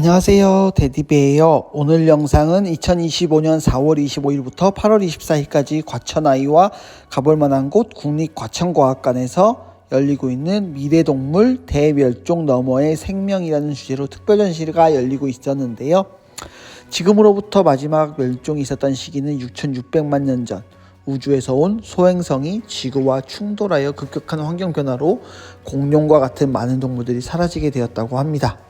안녕하세요. 데디베예요. 오늘 영상은 2025년 4월 25일부터 8월 24일까지 과천아이와 가볼 만한 곳 국립과천과학관에서 열리고 있는 미래동물 대멸종 너머의 생명이라는 주제로 특별전시가 열리고 있었는데요. 지금으로부터 마지막 멸종이 있었던 시기는 6,600만 년 전. 우주에서 온 소행성이 지구와 충돌하여 급격한 환경 변화로 공룡과 같은 많은 동물들이 사라지게 되었다고 합니다.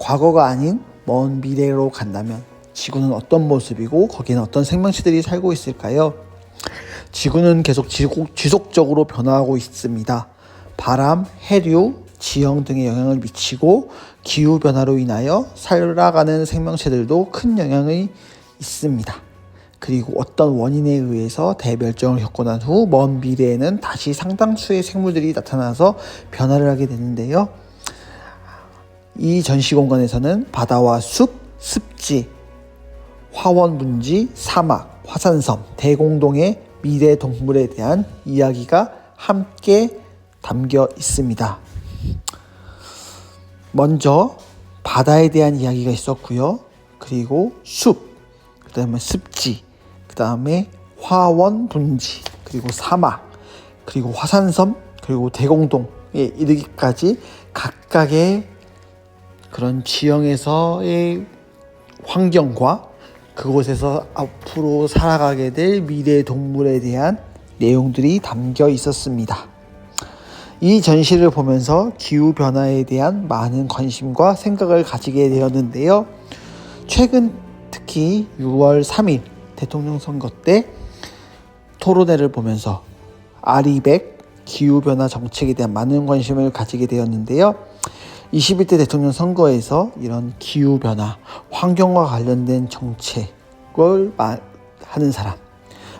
과거가 아닌 먼 미래로 간다면 지구는 어떤 모습이고 거기는 어떤 생명체들이 살고 있을까요? 지구는 계속 지속, 지속적으로 변화하고 있습니다. 바람, 해류, 지형 등의 영향을 미치고 기후 변화로 인하여 살아가는 생명체들도 큰 영향이 있습니다. 그리고 어떤 원인에 의해서 대멸종을 겪고 난 후 먼 미래에는 다시 상당수의 생물들이 나타나서 변화를 하게 되는데요. 이 전시 공간에서는 바다와 숲, 습지, 화원 분지, 사막, 화산섬, 대공동의 미래 동물에 대한 이야기가 함께 담겨 있습니다. 먼저 바다에 대한 이야기가 있었고요. 그리고 숲, 그다음에 습지, 그다음에 화원 분지, 그리고 사막, 그리고 화산섬, 그리고 대공동에 이르기까지 각각의 그런 지형에서의 환경과 그곳에서 앞으로 살아가게 될 미래 동물에 대한 내용들이 담겨 있었습니다. 이 전시를 보면서 기후 변화에 대한 많은 관심과 생각을 가지게 되었는데요. 최근 특히 6월 3일 대통령 선거 때 토론회를 보면서 아리백 기후 변화 정책에 대한 많은 관심을 가지게 되었는데요. 21대 대통령 선거에서 이런 기후 변화, 환경과 관련된 정책을 마- 하는 사람,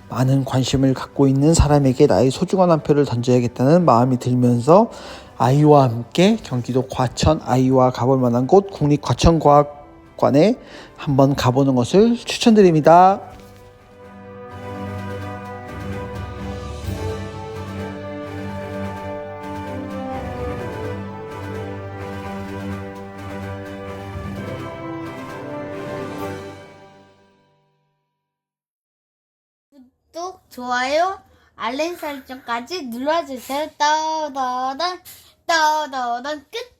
많은 관심을 갖고 있는 사람에게 나의 소중한 한 표를 던져야겠다는 마음이 들면서 아이와 함께 경기도 과천 아이와 가볼 만한 곳 국립과천과학관에 한번 가보는 것을 추천드립니다. 구독, 좋아요, 알림 설정까지 눌러주세요. 떠더던, 떠더던 끝!